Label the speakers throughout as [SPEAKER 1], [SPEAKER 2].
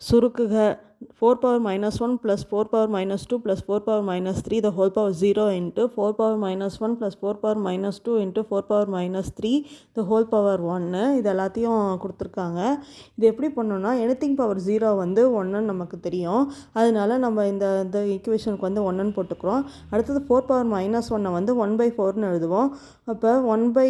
[SPEAKER 1] சுருக்குக. Four power minus one plus four power minus two plus four power minus three the whole power zero into four power minus one plus four power minus two into four power minus three the whole power ஒன்று இது எல்லாத்தையும் கொடுத்துருக்காங்க. இது எப்படி பண்ணணும்னா anything power zero வந்து ஒன்றுன்னு நமக்கு தெரியும். அதனால நம்ம இந்த இந்த ஈக்குவேஷனுக்கு வந்து ஒன்றுன்னு போட்டுக்கிறோம். அடுத்தது ஃபோர் பவர் மைனஸ் ஒன்னை வந்து ஒன் பை ஃபோர்னு எழுதுவோம். அப்போ ஒன் பை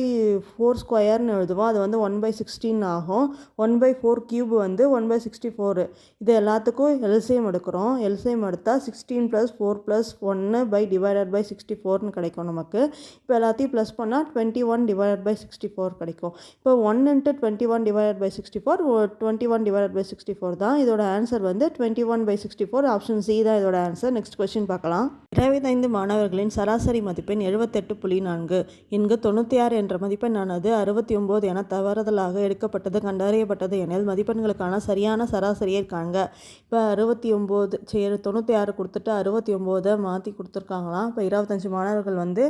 [SPEAKER 1] ஃபோர் ஸ்கொயர்னு எழுதுவோம். அது வந்து ஒன் பை சிக்ஸ்டீன் ஆகும். ஒன் பை ஃபோர் கியூப் வந்து ஒன் பை சிக்ஸ்டி ஃபோரு இது எல்லாத்துக்கும் எல்சிஎம் எடுக்கிறோம். எல்சிஎம் எடுத்தால் சிக்ஸ்டீன் ப்ளஸ் ஃபோர் ப்ளஸ் ஒன்று பை டிவைடட் பை சிக்ஸ்டி ஃபோர்னு கிடைக்கும் நமக்கு. இப்போ எல்லாத்தையும் ப்ளஸ் பண்ணால் twenty one divided by sixty four கிடைக்கும். இப்போ one into twenty one divided by sixty four twenty one divided by sixty four தான் இதோட ஆன்சர் வந்து twenty one by sixty four option C தான் இதோட ஆன்சர் நெக்ஸ்ட் கொஸ்டின் பார்க்கலாம். இருபத்தைந்து மாணவர்களின் சராசரி மதிப்பெண் எழுபத்தெட்டு புள்ளி நான்கு. இங்கு தொண்ணூற்றி ஆறு என்ற மதிப்பெண்ணானது அறுபத்தி ஒம்பது என தவறுதலாக எடுக்கப்பட்டது கண்டறியப்பட்டது எனில் மதிப்பெண்களுக்கான சரியான சராசரியை காண்க. இப்போ அறுபத்தி ஒம்பது சரி தொண்ணூற்றி ஆறு கொடுத்துட்டு அறுபத்தி ஒம்போதை மாற்றி கொடுத்துருக்காங்களாம். இப்போ இருபத்தஞ்சி மாணவர்கள் வந்து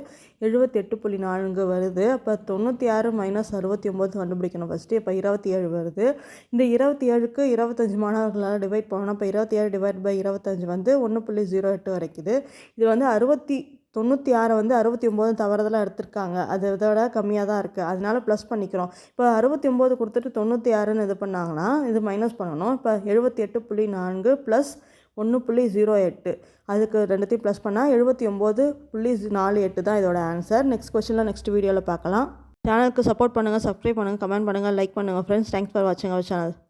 [SPEAKER 1] எழுபத்தெட்டு புள்ளி நான்கு வருது. அப்போ தொண்ணூற்றி ஆறு மைனஸ் அறுபத்தி ஒம்பது கண்டுபிடிக்கணும் ஃபஸ்ட்டு இப்போ இருபத்தி ஏழு வருது. இந்த இருபத்தி ஏழுக்கு இருபத்தஞ்சி மாணவர்களால் டிவைட் பண்ணணும். இப்போ இருபத்தி ஏழு டிவைட் பை இருபத்தஞ்சி வந்து ஒன்று புள்ளி ஜீரோ எட்டு வரைக்குது. இது வந்து அறுபத்தி தொண்ணூற்றி ஆறை வந்து அறுபத்தி ஒம்பது தவறுதலாக எடுத்திருக்காங்க. அது இதோட கம்மியாக தான் இருக்குது அதனால ப்ளஸ் பண்ணிக்கிறோம். இப்போ அறுபத்தி ஒம்பது கொடுத்துட்டு தொண்ணூற்றி ஆறுன்னு இது பண்ணாங்கன்னா இது மைனஸ் பண்ணணும். இப்போ எழுபத்தி எட்டு புள்ளி நான்கு ப்ளஸ் ஒன்று புள்ளி ஜீரோ எட்டு. அதுக்கு ரெண்டுத்தையும் ப்ளஸ் பண்ணால் எழுபத்தி ஒம்பது புள்ளி நாலு எட்டு தான் இதோட ஆன்சர் நெக்ஸ்ட் கொஸ்டினில் நெக்ஸ்ட் வீடியோவில் பார்க்கலாம். சேனலுக்கு சப்போர்ட் பண்ணுங்கள் சப்ஸ்கிரைப் பண்ணுங்கள் கமெண்ட் பண்ணுங்கள் லைக் பண்ணுங்கள் ஃப்ரெண்ட்ஸ் தேங்க்ஸ் ஃபார் வாட்சிங் அவர் சேனல்